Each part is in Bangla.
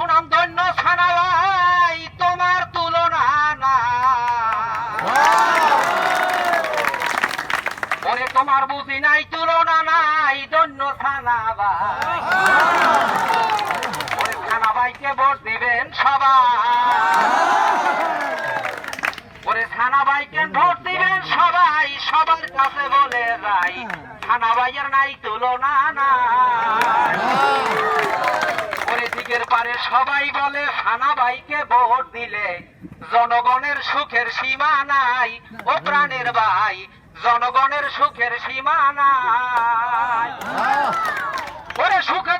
সুনামধন্য সানালাই তোমার তুলনা না। তোমার বুঝি নাই, তুলনা নাই ধন্য সানাবাই। সানাবাইকে ভোট দিবেন সবাই। ওরে সানাবাইকে ভোট দিবেন সবাই, সবার কাছে বলে যাই, সানাবাইয়ের নাই তুলনা না নদীর পারে সবাই বলে ফানা ভাইকে ভোট দিলে। জনগণের সুখের সীমা নাই ও প্রাণের ভাই জনগণের সুখের সীমা নাই। ওরে সুখের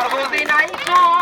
সর্বদিনাই কর।